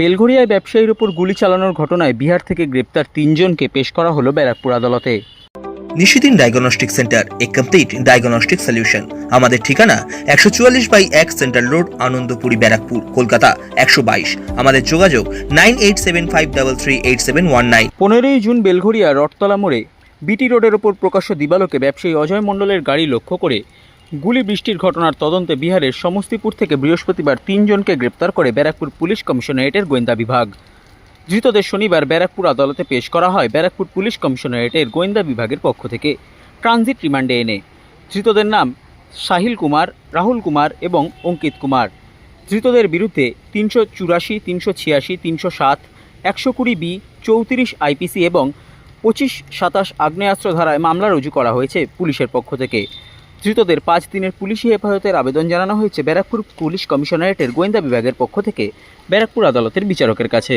বেলঘরিয়ায় ব্যবসায়ীর ওপর গুলি চালানোর ঘটনায় বিহার থেকে গ্রেপ্তার তিনজনকে পেশ করা হলো ব্যারাকপুর আদালতে। Nishidin diagnostic centre a complete diagnostic solution. আমাদের ঠিকানা একশো চুয়াল্লিশ বাই এক সেন্ট্রাল রোড আনন্দপুরি ব্যারাকপুর কলকাতা একশো বাইশ। আমাদের যোগাযোগ nine eight seven five double three eight seven one nine. পনেরোই জুন বেলঘরিয়া রথতলা মোড়ে বিটি রোডের ওপর প্রকাশ্য দিবালোকে ব্যবসায়ী অজয় মণ্ডলের গাড়ি লক্ষ্য করে গুলি বৃষ্টির ঘটনার তদন্তে বিহারের সমস্তিপুর থেকে বৃহস্পতিবার তিনজনকে গ্রেপ্তার করে ব্যারাকপুর পুলিশ কমিশনারেটের গোয়েন্দা বিভাগ। ধৃতদের শনিবার ব্যারাকপুর আদালতে পেশ করা হয় ব্যারাকপুর পুলিশ কমিশনারেটের গোয়েন্দা বিভাগের পক্ষ থেকে ট্রানজিট রিমান্ডে এনে। ধৃতদের নাম সাহিল কুমার, রাহুল কুমার এবং অঙ্কিত কুমার। ধৃতদের বিরুদ্ধে তিনশো চুরাশি, তিনশো ছিয়াশি, তিনশো সাত, একশো কুড়ি বি, চৌত্রিশ আইপিসি এবং পঁচিশ সাতাশ আগ্নেয়াস্ত্র ধারায় মামলা রুজু করা হয়েছে পুলিশের পক্ষ থেকে। ধৃতদের পাঁচ দিনের পুলিশি হেফাজতের আবেদন জানানো হয়েছে ব্যারাকপুর পুলিশ কমিশনারেটের গোয়েন্দা বিভাগের পক্ষ থেকে ব্যারাকপুর আদালতের বিচারকের কাছে।